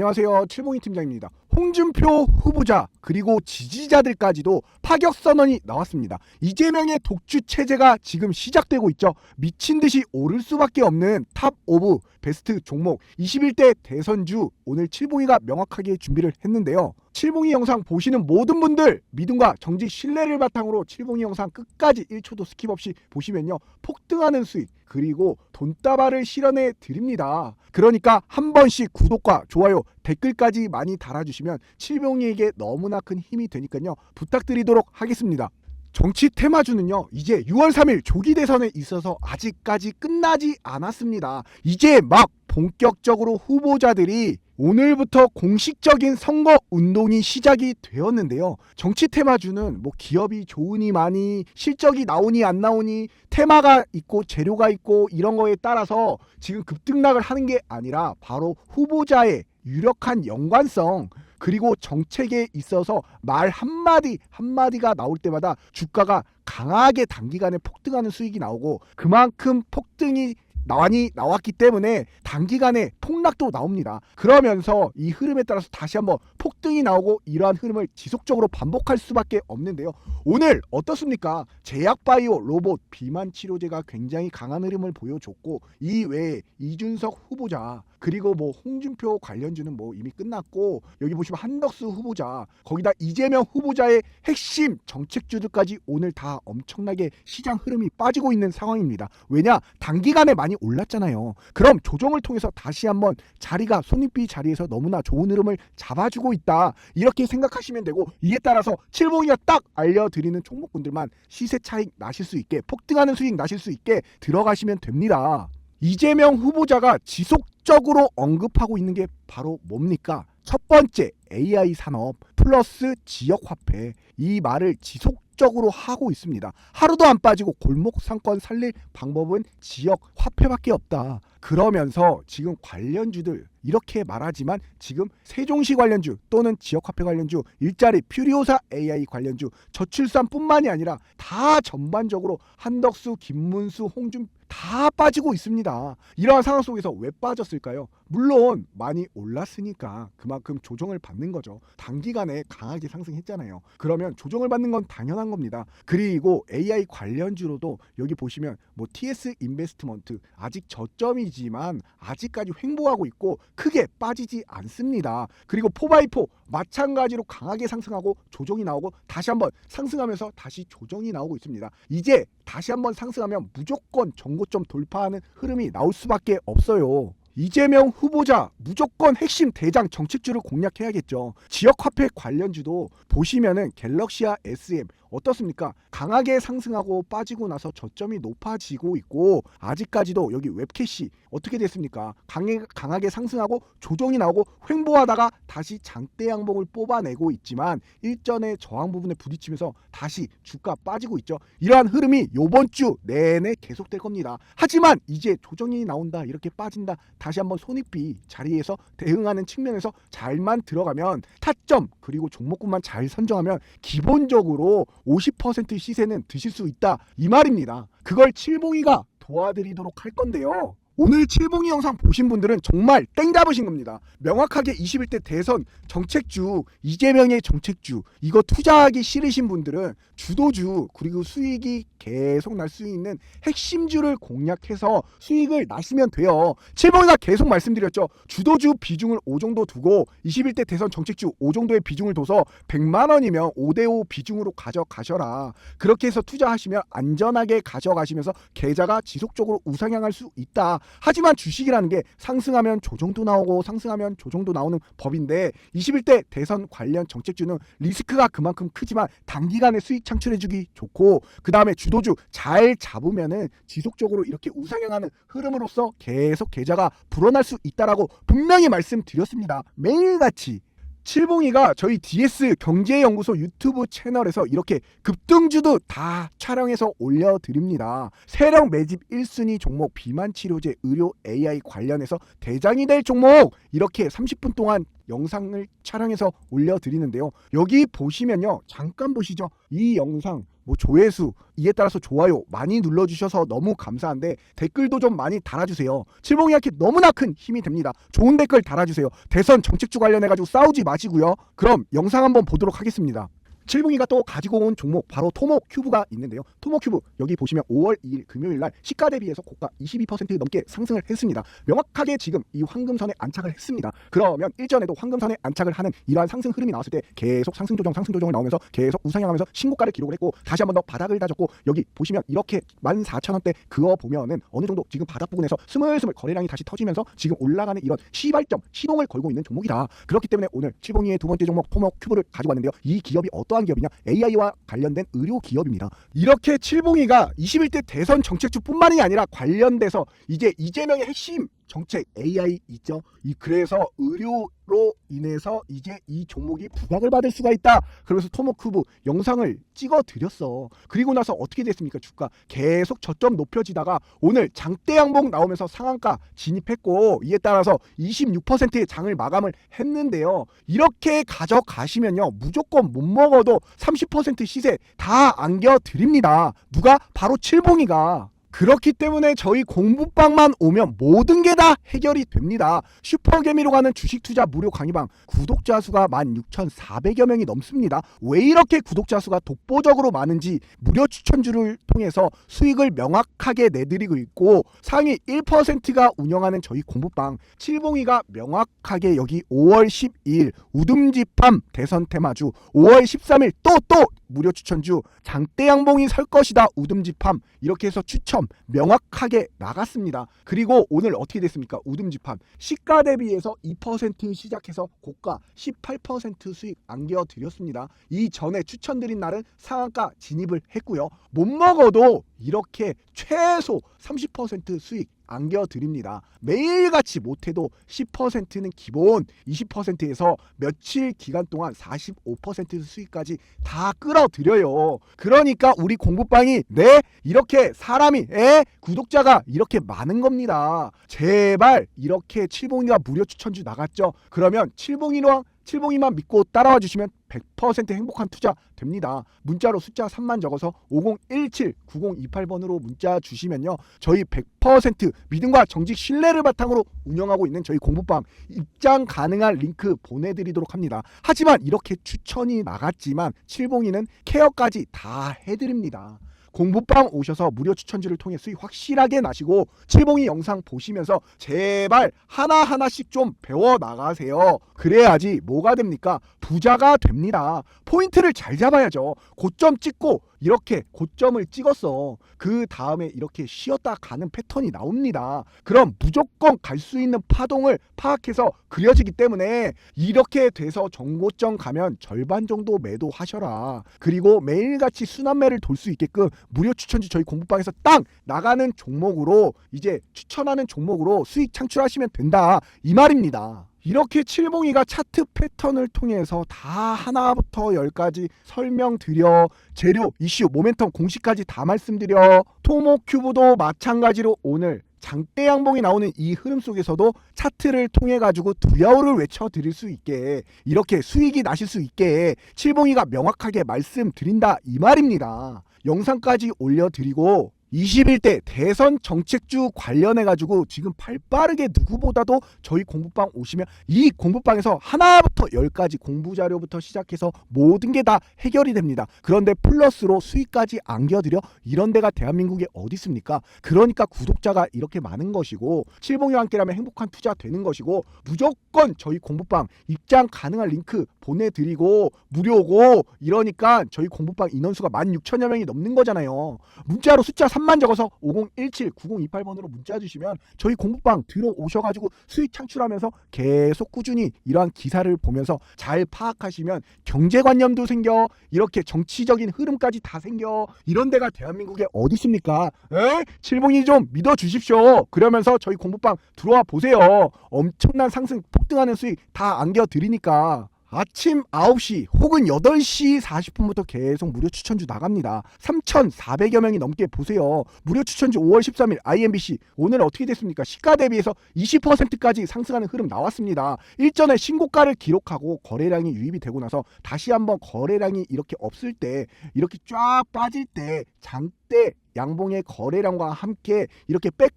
안녕하세요. 칠봉이 팀장입니다. 홍준표 후보자 그리고 지지자들까지도 파격 선언이 나왔습니다. 이재명의 독주 체제가 지금 시작되고 있죠. 미친 듯이 오를 수밖에 없는 탑 오브 베스트 종목 21대 대선주 오늘 칠봉이가 명확하게 준비를 했는데요. 칠봉이 영상 보시는 모든 분들 믿음과 정직 신뢰를 바탕으로 칠봉이 영상 끝까지 1초도 스킵 없이 보시면요. 폭등하는 수익 그리고 돈다발을 실현해 드립니다. 그러니까 한 번씩 구독과 좋아요, 댓글까지 많이 달아주시면 칠봉이에게 너무나 큰 힘이 되니까요. 부탁드리도록 하겠습니다. 정치 테마주는요 이제 6월 3일 조기 대선에 있어서 아직까지 끝나지 않았습니다. 이제 막 본격적으로 후보자들이 오늘부터 공식적인 선거 운동이 시작이 되었는데요. 정치 테마주는 뭐 기업이 좋으니 많이 실적이 나오니 안 나오니 테마가 있고 재료가 있고 이런 거에 따라서 지금 급등락을 하는 게 아니라 바로 후보자의 유력한 연관성 그리고 정책에 있어서 말 한마디 한마디가 나올 때마다 주가가 강하게 단기간에 폭등하는 수익이 나오고 그만큼 폭등이 많이 나왔기 때문에 단기간에 폭락도 나옵니다. 그러면서 이 흐름에 따라서 다시 한번 폭등이 나오고 이러한 흐름을 지속적으로 반복할 수밖에 없는데요. 오늘 어떻습니까? 제약바이오 로봇 비만 치료제가 굉장히 강한 흐름을 보여줬고 이 외에 이준석 후보자 그리고 뭐 홍준표 관련주는 뭐 이미 끝났고 여기 보시면 한덕수 후보자 거기다 이재명 후보자의 핵심 정책주들까지 오늘 다 엄청나게 시장 흐름이 빠지고 있는 상황입니다. 왜냐 단기간에 많이 올랐잖아요. 그럼 조정을 통해서 다시 한번 자리가 손익비 자리에서 너무나 좋은 흐름을 잡아주고 있다 이렇게 생각하시면 되고 이에 따라서 칠봉이가 딱 알려드리는 종목군들만 시세 차익 나실 수 있게 폭등하는 수익 나실 수 있게 들어가시면 됩니다. 이재명 후보자가 지속적으로 언급하고 있는 게 바로 뭡니까? 첫 번째 AI 산업 플러스 지역 화폐 이 말을 지속적으로 하고 있습니다. 하루도 안 빠지고 골목 상권 살릴 방법은 지역 화폐밖에 없다. 그러면서 지금 관련주들 이렇게 말하지만 지금 세종시 관련주 또는 지역화폐 관련주 일자리 퓨리오사 AI 관련주 저출산뿐만이 아니라 다 전반적으로 한덕수 김문수 홍준 다 빠지고 있습니다. 이러한 상황 속에서 왜 빠졌을까요? 물론 많이 올랐으니까 그만큼 조정을 받는 거죠. 단기간에 강하게 상승했잖아요. 그러면 조정을 받는 건 당연한 겁니다. 그리고 AI 관련주로도 여기 보시면 뭐 TS 인베스트먼트 아직 저점이지만 아직까지 횡보하고 있고 크게 빠지지 않습니다. 그리고 포바이포 마찬가지로 강하게 상승하고 조정이 나오고 다시 한번 상승하면서 다시 조정이 나오고 있습니다. 이제 다시 한번 상승하면 무조건 정고점 돌파하는 흐름이 나올 수밖에 없어요. 이재명 후보자 무조건 핵심 대장 정책주를 공략해야겠죠. 지역화폐 관련주도 보시면은 갤럭시아 SM 어떻습니까? 강하게 상승하고 빠지고 나서 저점이 높아지고 있고 아직까지도 여기 웹캐시 어떻게 됐습니까? 강해, 강하게 상승하고 조정이 나오고 횡보하다가 다시 장대 양봉을 뽑아내고 있지만 일전의 저항 부분에 부딪히면서 다시 주가 빠지고 있죠. 이러한 흐름이 요번 주 내내 계속될 겁니다. 하지만 이제 조정이 나온다 이렇게 빠진다 다시 한번 손익비 자리에서 대응하는 측면에서 잘만 들어가면 타점 그리고 종목군만 잘 선정하면 기본적으로 50% 시세는 드실 수 있다 이 말입니다. 그걸 칠봉이가 도와드리도록 할 건데요. 오늘 칠봉이 영상 보신 분들은 정말 땡 잡으신 겁니다. 명확하게 21대 대선 정책주 이재명의 정책주 이거 투자하기 싫으신 분들은 주도주 그리고 수익이 계속 날 수 있는 핵심주를 공략해서 수익을 나시면 돼요. 칠봉이가 계속 말씀드렸죠. 주도주 비중을 5 정도 두고 21대 대선 정책주 5 정도의 비중을 둬서 100만 원이면 5대5 비중으로 가져가셔라. 그렇게 해서 투자하시면 안전하게 가져가시면서 계좌가 지속적으로 우상향할 수 있다. 하지만 주식이라는 게 상승하면 조정도 나오고 상승하면 조정도 나오는 법인데 21대 대선 관련 정책주는 리스크가 그만큼 크지만 단기간에 수익 창출해주기 좋고 그 다음에 주도주 잘 잡으면은 지속적으로 이렇게 우상향하는 흐름으로서 계속 계좌가 불어날 수 있다라고 분명히 말씀드렸습니다. 매일같이 칠봉이가 저희 DS 경제연구소 유튜브 채널에서 이렇게 급등주도 다 촬영해서 올려드립니다. 세력 매집 1순위 종목 비만 치료제 의료 AI 관련해서 대장이 될 종목 이렇게 30분 동안 영상을 촬영해서 올려드리는데요. 여기 보시면요. 잠깐 보시죠. 이 영상 뭐 조회수 이에 따라서 좋아요 많이 눌러주셔서 너무 감사한데 댓글도 좀 많이 달아주세요. 칠봉이한테 너무나 큰 힘이 됩니다. 좋은 댓글 달아주세요. 대선 정책주 관련해가지고 싸우지 마시고요. 그럼 영상 한번 보도록 하겠습니다. 칠봉이가 또 가지고 온 종목 바로 토모 큐브가 있는데요. 토모 큐브 여기 보시면 5월 2일 금요일 날 시가 대비해서 고가 22% 넘게 상승을 했습니다. 명확하게 지금 이 황금선에 안착을 했습니다. 그러면 일전에도 황금선에 안착을 하는 이러한 상승 흐름이 나왔을 때 계속 상승 조정 상승 조정을 나오면서 계속 우상향하면서 신고가를 기록을 했고 다시 한번 더 바닥을 다졌고 여기 보시면 이렇게 14,000원대 그어 보면은 어느 정도 지금 바닥 부분에서 스물스물 거래량이 다시 터지면서 지금 올라가는 이런 시발점 시동을 걸고 있는 종목이다. 그렇기 때문에 오늘 칠봉이의 두 번째 종목 토모 큐브를 가지고 왔는데요. 이 기업이 어떠한 기업이냐? AI와 관련된 의료 기업입니다. 이렇게 칠봉이가 21대 대선 정책주뿐만이 아니라 관련돼서 이제 이재명의 핵심 정책 AI 있죠. 이 그래서 의료로 인해서 이제 이 종목이 부각을 받을 수가 있다. 그래서 토모큐브 영상을 찍어 드렸어. 그리고 나서 어떻게 됐습니까? 주가 계속 저점 높여지다가 오늘 장대 양봉 나오면서 상한가 진입했고 이에 따라서 26%의 장을 마감을 했는데요. 이렇게 가져가시면요. 무조건 못 먹어도 30% 시세 다 안겨 드립니다. 누가 바로 칠봉이가 그렇기 때문에 저희 공부방만 오면 모든 게 다 해결이 됩니다. 슈퍼개미로 가는 주식 투자 무료 강의방 구독자 수가 16,400여 명이 넘습니다. 왜 이렇게 구독자 수가 독보적으로 많은지 무료 추천주를 통해서 수익을 명확하게 내드리고 있고 상위 1%가 운영하는 저희 공부방 칠봉이가 명확하게 여기 5월 12일 우듬지팜 대선 테마주 5월 13일 또또 무료 추천주 장대 양봉이 설 것이다 우듬지팜 이렇게 해서 추첨 명확하게 나갔습니다. 그리고 오늘 어떻게 됐습니까? 우듬지팜 시가 대비해서 2% 시작해서 고가 18% 수익 안겨 드렸습니다. 이 전에 추천드린 날은 상한가 진입을 했고요. 못 먹어도 이렇게 최소 30% 수익 안겨 드립니다. 매일같이 못해도 10%는 기본 20%에서 며칠 기간 동안 45% 수익까지 다 끌어들여요. 그러니까 우리 공부방이 네 이렇게 사람이 에 구독자가 이렇게 많은 겁니다. 제발 이렇게 칠봉이가 무료 추천주 나갔죠. 그러면 칠봉이랑 칠봉이만 믿고 따라와 주시면 100% 행복한 투자 됩니다. 문자로 숫자 3만 적어서 5017-9028번으로 문자 주시면요. 저희 100% 믿음과 정직 신뢰를 바탕으로 운영하고 있는 저희 공부방 입장 가능한 링크 보내드리도록 합니다. 하지만 이렇게 추천이 나갔지만 칠봉이는 케어까지 다 해드립니다. 공부방 오셔서 무료 추천주를 통해 수익 확실하게 나시고 칠봉이 영상 보시면서 제발 하나하나씩 좀 배워 나가세요. 그래야지 뭐가 됩니까? 부자가 됩니다. 포인트를 잘 잡아야죠. 고점 찍고 이렇게 고점을 찍었어. 그 다음에 이렇게 쉬었다 가는 패턴이 나옵니다. 그럼 무조건 갈 수 있는 파동을 파악해서 그려지기 때문에 이렇게 돼서 정고점 가면 절반 정도 매도하셔라. 그리고 매일같이 순환매를 돌 수 있게끔 무료 추천주 저희 공부방에서 딱 나가는 종목으로 이제 추천하는 종목으로 수익 창출하시면 된다. 이 말입니다. 이렇게 칠봉이가 차트 패턴을 통해서 다 하나부터 열까지 설명드려 재료, 이슈, 모멘텀 공식까지 다 말씀드려 토모큐브도 마찬가지로 오늘 장대 양봉이 나오는 이 흐름 속에서도 차트를 통해 가지고 두야호를 외쳐 드릴 수 있게 이렇게 수익이 나실 수 있게 칠봉이가 명확하게 말씀드린다 이 말입니다. 영상까지 올려드리고 21대 대선 정책주 관련해 가지고 지금 발빠르게 누구보다도 저희 공부방 오시면 이 공부방에서 하나부터 열까지 공부 자료부터 시작해서 모든 게 다 해결이 됩니다. 그런데 플러스로 수익까지 안겨드려 이런 데가 대한민국에 어디 있습니까? 그러니까 구독자가 이렇게 많은 것이고 칠봉이와 함께라면 행복한 투자 되는 것이고 무조건 저희 공부방 입장 가능한 링크 보내드리고 무료고 이러니까 저희 공부방 인원수가 16,000여 명이 넘는 거잖아요. 문자로 숫자 3만 적어서 5017-9028번으로 문자 주시면 저희 공부방 들어오셔가지고 수익 창출하면서 계속 꾸준히 이러한 기사를 보면서 잘 파악하시면 경제관념도 생겨 이렇게 정치적인 흐름까지 다 생겨 이런 데가 대한민국에 어디 있습니까? 에? 칠봉이 좀 믿어주십시오. 그러면서 저희 공부방 들어와 보세요. 엄청난 상승 폭등하는 수익 다 안겨드리니까 아침 9시 혹은 8시 40분부터 계속 무료 추천주 나갑니다. 3,400여 명이 넘게 보세요. 무료 추천주 5월 13일 IMBC 오늘 어떻게 됐습니까? 시가 대비해서 20%까지 상승하는 흐름 나왔습니다. 일전에 신고가를 기록하고 거래량이 유입이 되고 나서 다시 한번 거래량이 이렇게 없을 때 이렇게 쫙 빠질 때 장대 양봉의 거래량과 함께 이렇게 빼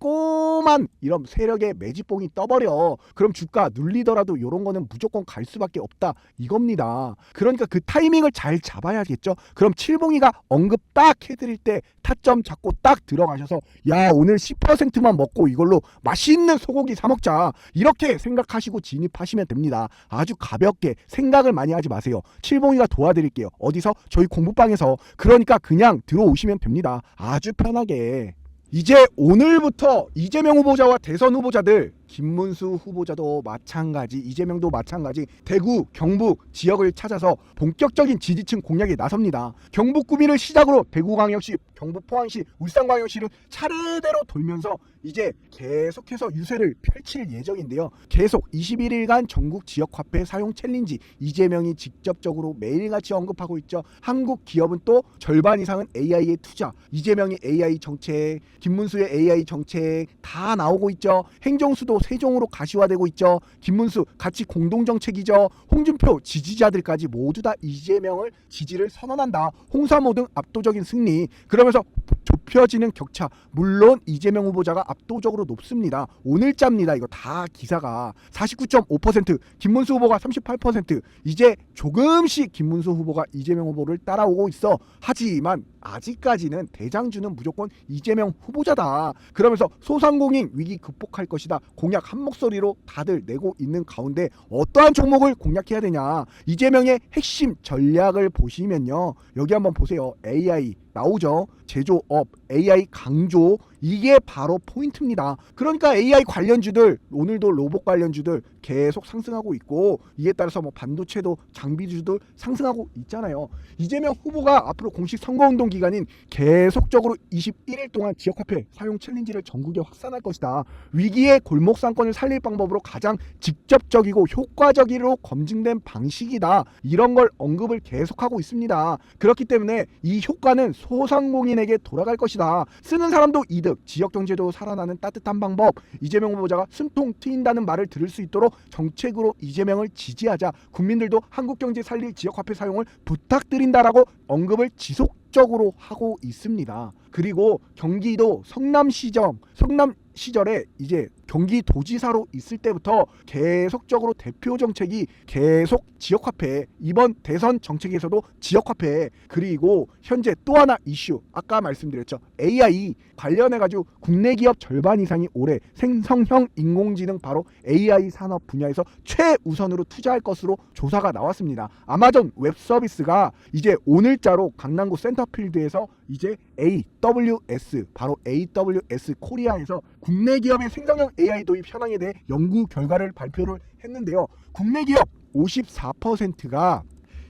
꼼한 이런 세력의 매집봉이 떠버려. 그럼 주가 눌리더라도 이런 거는 무조건 갈 수밖에 없다. 이겁니다. 그러니까 그 타이밍을 잘 잡아야겠죠. 그럼 칠봉이가 언급 딱 해드릴 때 타점 잡고 딱 들어가셔서 야 오늘 10%만 먹고 이걸로 맛있는 소고기 사 먹자. 이렇게 생각하시고 진입하시면 됩니다. 아주 가볍게 생각을 많이 하지 마세요. 칠봉이가 도와드릴게요. 어디서? 저희 공부방에서. 그러니까 그냥 들어오시면 됩니다. 아주 편하게 이제 오늘부터 이재명 후보자와 대선 후보자들 김문수 후보자도 마찬가지 이재명도 마찬가지 대구 경북 지역을 찾아서 본격적인 지지층 공략에 나섭니다. 경북 구민을 시작으로 대구광역시 경북 포항시 울산광역시를 차례대로 돌면서 이제 계속해서 유세를 펼칠 예정인데요. 계속 21일간 전국 지역 화폐 사용 챌린지 이재명이 직접적으로 매일같이 언급하고 있죠. 한국 기업은 또 절반 이상은 AI에 투자 이재명이 AI 정책 김문수의 AI 정책 다 나오고 있죠. 행정수도 세종으로 가시화되고 있죠. 김문수 같이 공동 정책이죠. 홍준표 지지자들까지 모두 다 이재명을 지지를 선언한다. 홍사모 등 압도적인 승리. 그러면서 좁혀지는 격차. 물론 이재명 후보자가 압도적으로 높습니다. 오늘자입니다. 이거 다 기사가. 49.5% 김문수 후보가 38% 이제 조금씩 김문수 후보가 이재명 후보를 따라오고 있어. 하지만 아직까지는 대장주는 무조건 이재명 후보자다. 그러면서 소상공인 위기 극복할 것이다. 공약 한 목소리로 다들 내고 있는 가운데 어떠한 종목을 공략해야 되냐. 이재명의 핵심 전략을 보시면요. 여기 한번 보세요. AI 나오죠. 제조업 AI 강조 이게 바로 포인트입니다. 그러니까 AI 관련주들 오늘도 로봇 관련주들 계속 상승하고 있고 이에 따라서 뭐 반도체도 장비주들 상승하고 있잖아요. 이재명 후보가 앞으로 공식 선거운동 기간인 계속적으로 21일 동안 지역화폐 사용 챌린지를 전국에 확산할 것이다. 위기의 골목 상권을 살릴 방법으로 가장 직접적이고 효과적으로 검증된 방식이다. 이런 걸 언급을 계속하고 있습니다. 그렇기 때문에 이 효과는 소상공인에게 돌아갈 것이다 쓰는 사람도 이득 지역 경제도 살아나는 따뜻한 방법 이재명 후보자가 숨통 트인다는 말을 들을 수 있도록 정책으로 이재명을 지지하자 국민들도 한국 경제 살릴 지역 화폐 사용을 부탁드린다라고 언급을 지속 적으로 하고 있습니다. 그리고 경기도 성남시정 성남 시절에 이제 경기도지사로 있을 때부터 계속적으로 대표 정책이 계속 지역화폐 이번 대선 정책에서도 지역화폐 그리고 현재 또 하나 이슈 아까 말씀드렸죠. AI 관련해 가지고 국내 기업 절반 이상이 올해 생성형 인공지능 바로 AI 산업 분야에서 최우선으로 투자할 것으로 조사가 나왔습니다. 아마존 웹 서비스가 이제 오늘자로 강남구 센터필드에서 이제 AWS 바로 AWS 코리아에서 국내 기업의 생성형 AI 도입 현황에 대해 연구 결과를 발표를 했는데요. 국내 기업 54%가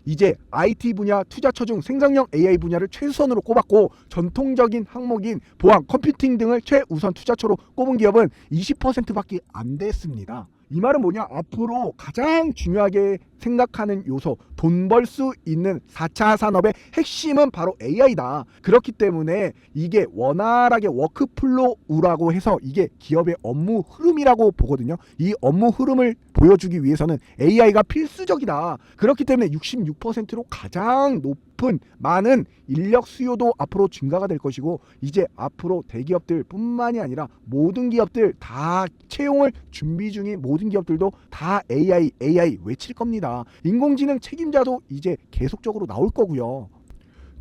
이제 IT 분야 투자처 중 생성형 AI 분야를 최우선으로 꼽았고 전통적인 항목인 보안, 컴퓨팅 등을 최우선 투자처로 꼽은 기업은 20%밖에 안 됐습니다. 이 말은 뭐냐? 앞으로 가장 중요하게 생각하는 요소, 돈 벌 수 있는 4차 산업의 핵심은 바로 AI다. 그렇기 때문에 이게 원활하게 워크플로우라고 해서 이게 기업의 업무 흐름이라고 보거든요. 이 업무 흐름을 보여주기 위해서는 AI가 필수적이다. 그렇기 때문에 66%로 가장 높은 많은 인력 수요도 앞으로 증가가 될 것이고 이제 앞으로 대기업들 뿐만이 아니라 모든 기업들 다 채용을 준비 중인 모든 기업들도 다 AI AI 외칠 겁니다. 인공지능 책임자도 이제 계속적으로 나올 거고요.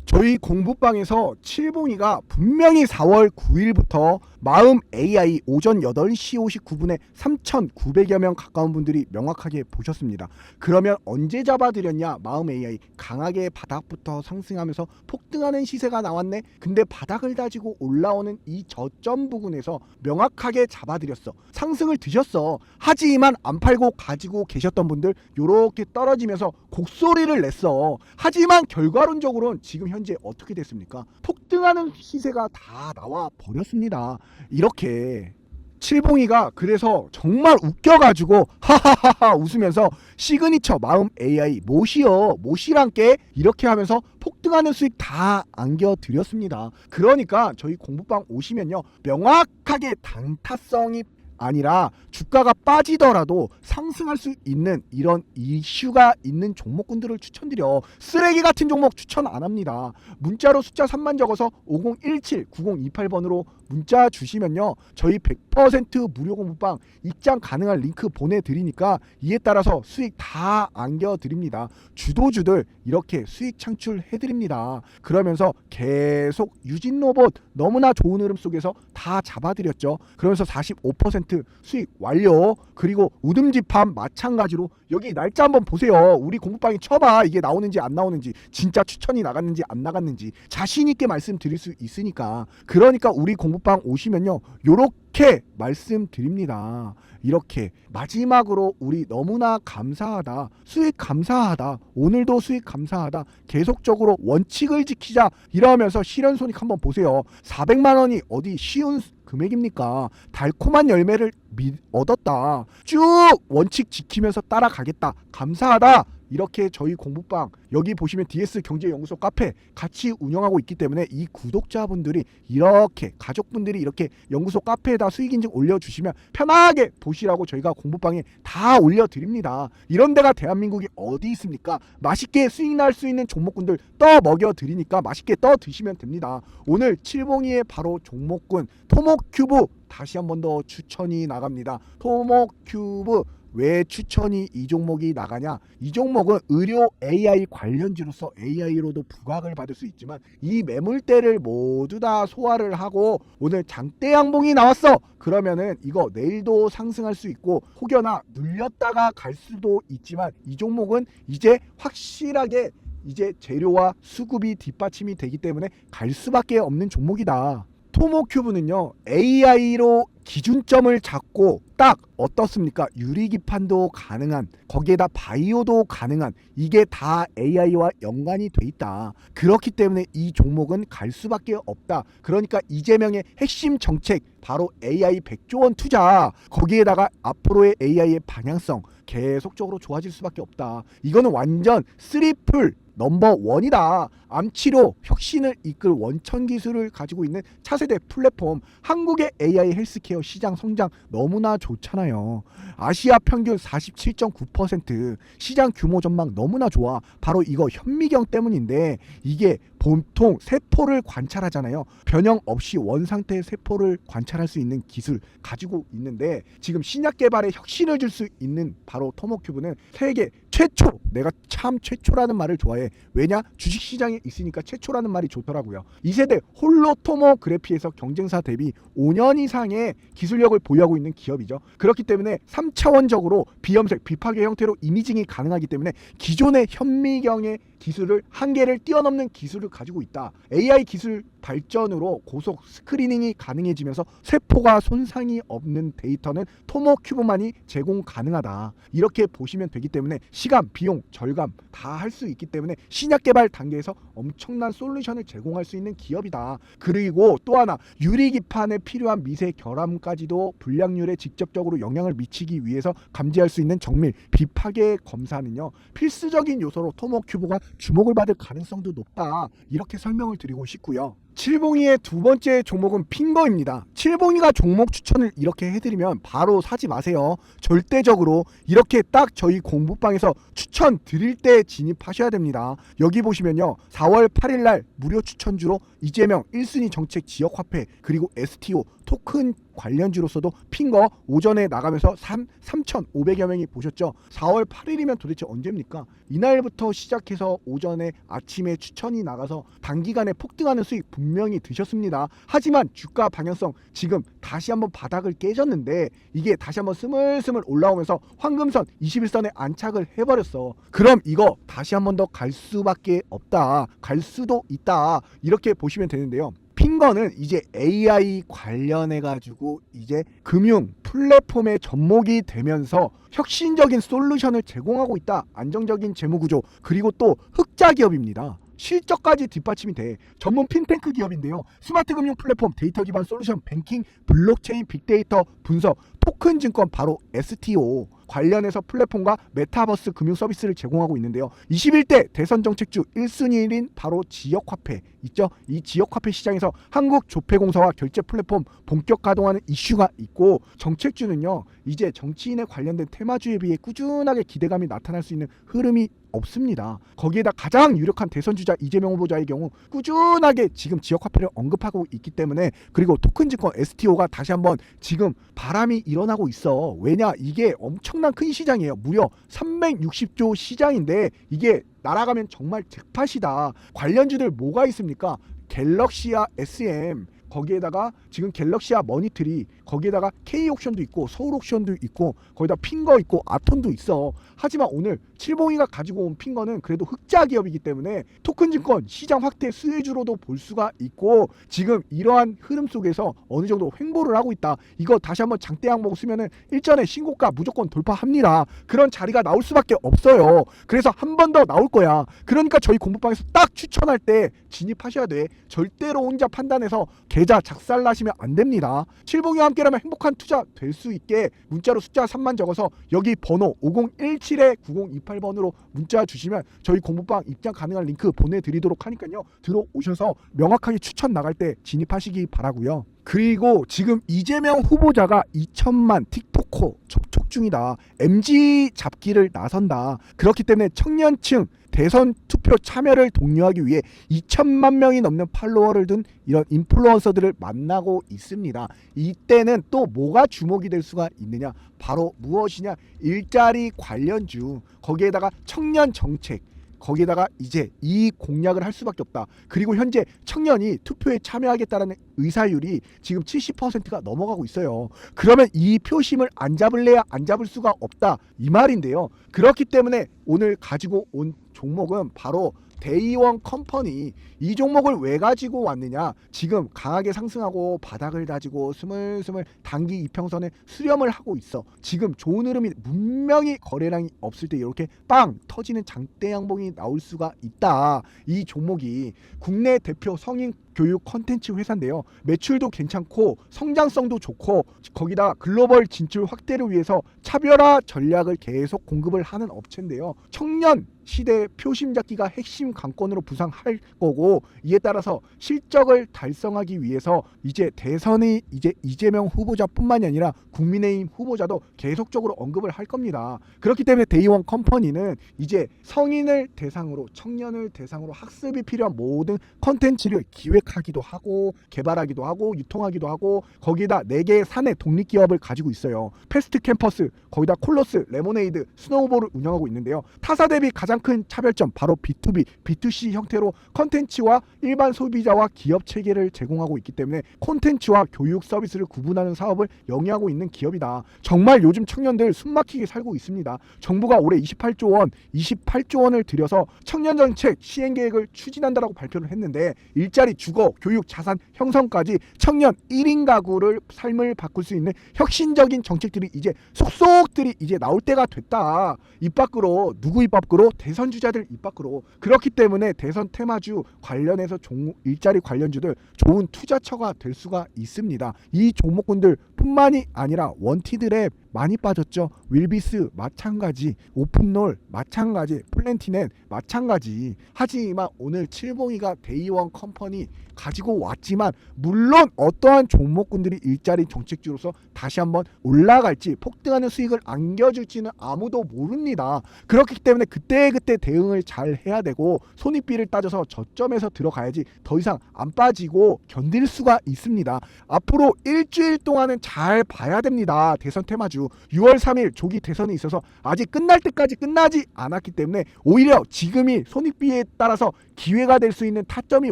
저희 공부방에서 칠봉이가 분명히 4월 9일부터 마음 AI 오전 8시 59분에 3,900여 명 가까운 분들이 명확하게 보셨습니다. 그러면 언제 잡아드렸냐? 마음 AI 강하게 바닥부터 상승하면서 폭등하는 시세가 나왔네. 근데 바닥을 다지고 올라오는 이 저점 부근에서 명확하게 잡아드렸어. 상승을 드셨어. 하지만 안 팔고 가지고 계셨던 분들 요렇게 떨어지면서 곡소리를 냈어. 하지만 결과론적으로는 지금 현재 어떻게 됐습니까? 폭등하는 시세가 다 나와 버렸습니다. 이렇게 칠봉이가 그래서 정말 웃겨가지고 하하하하 웃으면서 시그니처 마음 AI 못이요 못이란께 이렇게 하면서 폭등하는 수익 다 안겨드렸습니다. 그러니까 저희 공부방 오시면요 명확하게 단타성이 아니라 주가가 빠지더라도 상승할 수 있는 이런 이슈가 있는 종목군들을 추천드려 쓰레기 같은 종목 추천 안 합니다. 문자로 숫자 3만 적어서 5017 9028번으로 문자 주시면요 저희 100% 무료 공부방 입장 가능한 링크 보내드리니까 이에 따라서 수익 다 안겨드립니다. 주도주들 이렇게 수익 창출해드립니다. 그러면서 계속 유진 로봇 너무나 좋은 흐름 속에서 다 잡아드렸죠. 그러면서 45% 수익 완료. 그리고 우듬지팜 마찬가지로 여기 날짜 한번 보세요. 우리 공부방에 쳐봐. 이게 나오는지 안 나오는지 진짜 추천이 나갔는지 안 나갔는지 자신 있게 말씀드릴 수 있으니까. 그러니까 우리 공부 방 오시면요. 요렇게 말씀드립니다. 이렇게 마지막으로 우리 너무나 감사하다. 수익 감사하다. 오늘도 수익 감사하다. 계속적으로 원칙을 지키자. 이러면서 실현 손익 한번 보세요. 400만 원이 어디 쉬운 금액입니까? 달콤한 열매를 미- 얻었다. 쭉 원칙 지키면서 따라가겠다. 감사하다. 이렇게 저희 공부방 여기 보시면 DS 경제연구소 카페 같이 운영하고 있기 때문에 이 구독자분들이 이렇게 가족분들이 이렇게 연구소 카페에다 수익 인증 올려주시면 편하게 보시라고 저희가 공부방에 다 올려드립니다. 이런 데가 대한민국이 어디 있습니까? 맛있게 수익 날 수 있는 종목군들 떠 먹여 드리니까 맛있게 떠 드시면 됩니다. 오늘 칠봉이의 바로 종목군 토목큐브 다시 한 번 더 추천이 나갑니다. 토목큐브 왜 추천이 이 종목이 나가냐? 이 종목은 의료 AI 관련주로서 AI로도 부각을 받을 수 있지만 이 매물대를 모두 다 소화를 하고 오늘 장대 양봉이 나왔어. 그러면은 이거 내일도 상승할 수 있고 혹여나 눌렸다가 갈 수도 있지만 이 종목은 이제 확실하게 이제 재료와 수급이 뒷받침이 되기 때문에 갈 수밖에 없는 종목이다. 토모큐브는요 AI로 기준점을 잡고 딱 어떻습니까? 유리기판도 가능한 거기에다 바이오도 가능한 이게 다 AI와 연관이 돼 있다. 그렇기 때문에 이 종목은 갈 수밖에 없다. 그러니까 이재명의 핵심 정책 바로 AI 100조 원 투자 거기에다가 앞으로의 AI의 방향성 계속적으로 좋아질 수밖에 없다. 이거는 완전 쓰리풀 넘버 원이다. 암치료 혁신을 이끌 원천 기술을 가지고 있는 차세대 플랫폼 한국의 AI 헬스케어 시장 성장 너무나 좋잖아요. 아시아 평균 47.9% 시장 규모 전망 너무나 좋아. 바로 이거 현미경 때문인데 이게 보통 세포를 관찰하잖아요. 변형 없이 원 상태의 세포를 관찰할 수 있는 기술 가지고 있는데 지금 신약 개발에 혁신을 줄 수 있는 바로 토모큐브는 세계 최초 내가 참 최초라는 말을 좋아해 왜냐? 주식 시장에 있으니까 최초라는 말이 좋더라고요. 이 세대 홀로 토모그래피에서 경쟁사 대비 5년 이상의 기술력을 보유하고 있는 기업이죠. 그렇기 때문에 3차원적으로 비염색 비파괴 형태로 이미징이 가능하기 때문에 기존의 현미경의 기술을 한계를 뛰어넘는 기술을 가지고 있다. AI 기술 발전으로 고속 스크리닝이 가능해지면서 세포가 손상이 없는 데이터는 토모 큐브만이 제공 가능하다. 이렇게 보시면 되기 때문에 시간, 비용, 절감 다 할 수 있기 때문에 신약 개발 단계에서 엄청난 솔루션을 제공할 수 있는 기업이다. 그리고 또 하나 유리 기판에 필요한 미세 결함까지도 불량률에 직접적으로 영향을 미치기 위해서 감지할 수 있는 정밀 비파괴 검사는요 필수적인 요소로 토모 큐브가 주목을 받을 가능성도 높다. 이렇게 설명을 드리고 싶고요. 칠봉이의 두 번째 종목은 핑거입니다. 칠봉이가 종목 추천을 이렇게 해드리면 바로 사지 마세요. 절대적으로 이렇게 딱 저희 공부방에서 추천 드릴 때 진입하셔야 됩니다. 여기 보시면요. 4월 8일 날 무료 추천주로 이재명 1순위 정책 지역 화폐 그리고 STO 토큰 관련주로서도 핑거 오전에 나가면서 3, 3,500여 명이 보셨죠. 4월 8일이면 도대체 언제입니까? 이날부터 시작해서 오전에 아침에 추천이 나가서 단기간에 폭등하는 수익 분 명히 드셨습니다. 하지만 주가 방향성 지금 다시 한번 바닥을 깨졌는데 이게 다시 한번 스물스물 올라오면서 황금선 21선에 안착을 해버렸어. 그럼 이거 다시 한번 더 갈 수밖에 없다. 갈 수도 있다. 이렇게 보시면 되는데요. 핑거는 이제 AI 관련해 가지고 이제 금융 플랫폼의 접목이 되면서 혁신적인 솔루션을 제공하고 있다. 안정적인 재무 구조 그리고 또 흑자 기업입니다. 실적까지 뒷받침이 돼. 전문 핀테크 기업인데요. 스마트 금융 플랫폼 데이터 기반 솔루션 뱅킹 블록체인 빅데이터 분석 토큰 증권 바로 STO 관련해서 플랫폼과 메타버스 금융 서비스를 제공하고 있는데요. 21대 대선 정책주 1순위인 바로 지역화폐 있죠. 이 지역화폐 시장에서 한국 조폐공사와 결제 플랫폼 본격 가동하는 이슈가 있고 정책주는요. 이제 정치인에 관련된 테마주에 비해 꾸준하게 기대감이 나타날 수 있는 흐름이 없습니다. 거기에다 가장 유력한 대선 주자 이재명 후보자의 경우 꾸준하게 지금 지역 화폐를 언급하고 있기 때문에 그리고 토큰 증권 STO가 다시 한번 지금 바람이 일어나고 있어. 왜냐? 이게 엄청난 큰 시장이에요. 무려 360조 시장인데 이게 날아가면 정말 잭팟이다. 관련주들 뭐가 있습니까? 갤럭시아 SM 거기에다가 지금 갤럭시아 머니트리 거기에다가 K 옥션도 있고 서울 옥션도 있고 거기다 핑거 있고 아톤도 있어. 하지만 오늘 칠봉이가 가지고 온 핑거는 그래도 흑자 기업이기 때문에 토큰 증권 시장 확대 수혜주로도 볼 수가 있고 지금 이러한 흐름 속에서 어느 정도 횡보를 하고 있다. 이거 다시 한번 장대 항목 쓰면은 일전에 신고가 무조건 돌파합니다. 그런 자리가 나올 수밖에 없어요. 그래서 한 번 더 나올 거야. 그러니까 저희 공부방에서 딱 추천할 때 진입하셔야 돼. 절대로 혼자 판단해서 계좌 작살나시면 안 됩니다. 칠봉이와 함께라면 행복한 투자 될 수 있게 문자로 숫자 3만 적어서 여기 번호 5017에 9028 번으로 문자 주시면 저희 공부방 입장 가능한 링크 보내드리도록 하니까요. 들어오셔서 명확하게 추천 나갈 때 진입하시기 바라고요. 그리고 지금 이재명 후보자가 2천만 틱토커 접촉 중이다. MG 잡기를 나선다. 그렇기 때문에 청년층 대선 투표 참여를 독려하기 위해 2천만 명이 넘는 팔로워를 둔 이런 인플루언서들을 만나고 있습니다. 이때는 또 뭐가 주목이 될 수가 있느냐? 바로 무엇이냐? 일자리 관련주 거기에다가 청년 정책 거기에다가 이제 이 공약을 할 수밖에 없다. 그리고 현재 청년이 투표에 참여하겠다라는 의사율이 지금 70%가 넘어가고 있어요. 그러면 이 표심을 안 잡을래야 안 잡을 수가 없다. 이 말인데요. 그렇기 때문에 오늘 가지고 온 종목은 바로 데이원 컴퍼니. 이 종목을 왜 가지고 왔느냐? 지금 강하게 상승하고 바닥을 다지고 스물스물 단기 이평선에 수렴을 하고 있어. 지금 좋은 흐름이 분명히 거래량이 없을 때 이렇게 빵 터지는 장대 양봉이 나올 수가 있다. 이 종목이 국내 대표 성인 교육 컨텐츠 회사인데요. 매출도 괜찮고 성장성도 좋고 거기다 글로벌 진출 확대를 위해서 차별화 전략을 계속 공급을 하는 업체인데요. 청년 시대 표심 잡기가 핵심 관건으로 부상할 거고 이에 따라서 실적을 달성하기 위해서 이제 대선이 이제 이재명 후보자뿐만이 아니라 국민의힘 후보자도 계속적으로 언급을 할 겁니다. 그렇기 때문에 데이원 컴퍼니는 이제 성인을 대상으로 청년을 대상으로 학습이 필요한 모든 컨텐츠를 기획하기도 하고 개발하기도 하고 유통하기도 하고 거기다 네 개의 사내 독립 기업을 가지고 있어요. 패스트 캠퍼스 거기다 콜로스 레모네이드 스노우볼을 운영하고 있는데요. 타사 대비 가장 큰 차별점 바로 B2B, B2C 형태로 컨텐츠와 일반 소비자와 기업 체계를 제공하고 있기 때문에 콘텐츠와 교육 서비스를 구분하는 사업을 영위하고 있는 기업이다. 정말 요즘 청년들 숨막히게 살고 있습니다. 정부가 올해 28조 원, 28조 원을 들여서 청년 정책 시행 계획을 추진한다라고 발표를 했는데 일자리, 주거, 교육, 자산 형성까지 청년 1인 가구를 삶을 바꿀 수 있는 혁신적인 정책들이 이제 속속들이 이제 나올 때가 됐다. 입 밖으로 누구 입 밖으로 대선 주자들 입 밖으로 그렇기 때문에 대선 테마주 관련해서 종, 일자리 관련주들 좋은 투자처가 될 수가 있습니다. 이 종목군들 뿐만이 아니라 원티드랩 많이 빠졌죠. 윌비스 마찬가지, 오픈롤 마찬가지, 플랜티넨 마찬가지. 하지만 오늘 칠봉이가 데이원 컴퍼니 가지고 왔지만 물론 어떠한 종목군들이 일자리 정책주로서 다시 한번 올라갈지 폭등하는 수익을 안겨줄지는 아무도 모릅니다. 그렇기 때문에 그때그때 대응을 잘 해야 되고 손익비를 따져서 저점에서 들어가야지 더 이상 안 빠지고 견딜 수가 있습니다. 앞으로 일주일 동안은 잘 봐야 됩니다. 대선 테마주 6월 3일 조기 대선이 있어서 아직 끝날 때까지 끝나지 않았기 때문에 오히려 지금이 손익비에 따라서 기회가 될 수 있는 타점이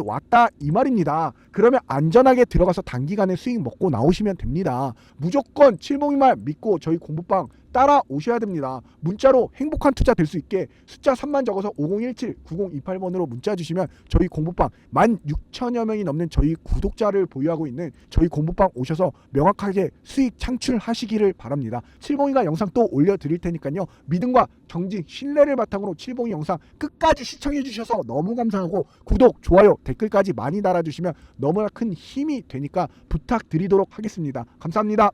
왔다 이 말입니다. 그러면 안전하게 들어가서 단기간에 수익 먹고 나오시면 됩니다. 무조건 칠봉이만 믿고 저희 공부방 따라오셔야 됩니다. 문자로 행복한 투자 될 수 있게 숫자 3만 적어서 5017-9028번으로 문자 주시면 저희 공부방 16,000여 명이 넘는 저희 구독자를 보유하고 있는 저희 공부방 오셔서 명확하게 수익 창출하시기를 바랍니다. 칠봉이가 영상 또 올려드릴 테니까요. 믿음과 정직, 신뢰를 바탕으로 칠봉이 영상 끝까지 시청해 주셔서 너무 감사하고 구독, 좋아요, 댓글까지 많이 달아주시면 너무나 큰 힘이 되니까 부탁드리도록 하겠습니다. 감사합니다.